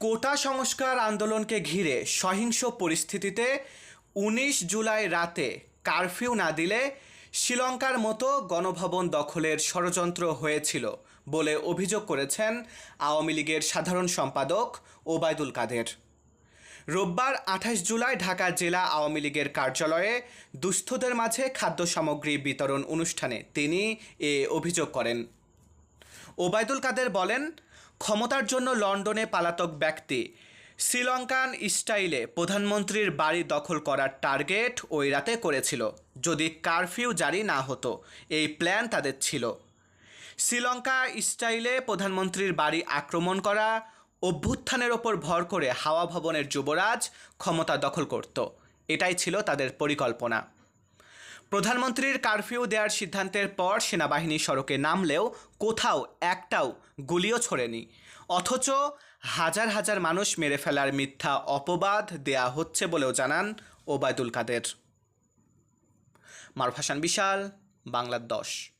কোটা সংস্কার আন্দোলনকে ঘিরে সহিংস পরিস্থিতিতে উনিশ জুলাই রাতে কারফিউ না দিলে শ্রীলঙ্কার মতো গণভবন দখলের ষড়যন্ত্র হয়েছিল বলে অভিযোগ করেছেন আওয়ামী লীগের সাধারণ সম্পাদক ওবায়দুল কাদের। রোববার আঠাশ জুলাই ঢাকা জেলা আওয়ামী লীগের কার্যালয়ে দুস্থদের মাঝে খাদ্য সামগ্রী বিতরণ অনুষ্ঠানে তিনি এ অভিযোগ করেন। ওবায়দুল কাদের বলেন ক্ষমতার জন্য লন্ডনে পালাতক ব্যক্তি। শ্রীলঙ্কান স্টাইলে প্রধানমন্ত্রীর বাড়ি দখল করার টার্গেট ওই রাতে করেছিল, যদি কারফিউ জারি না হতো, এই প্ল্যান তাদের ছিল। শ্রীলঙ্কা স্টাইলে প্রধানমন্ত্রীর বাড়ি আক্রমণ করা, অভ্যুত্থানের ওপর ভর করে হাওয়া ভবনের যুবরাজ ক্ষমতা দখল করত, এটাই ছিল তাদের পরিকল্পনা। প্রধানমন্ত্রীর কারফিউ দেওয়ার সিদ্ধান্তের পর সেনাবাহিনী সড়কে নামলেও কোথাও একটাও গুলিও ছড়েনি। অথচ হাজার হাজার মানুষ মেরে ফেলার মিথ্যা অপবাদ দেয়া হচ্ছে বলেও জানান ওবায়দুল কাদের। মারফাসান বিশাল, বাংলার দশ।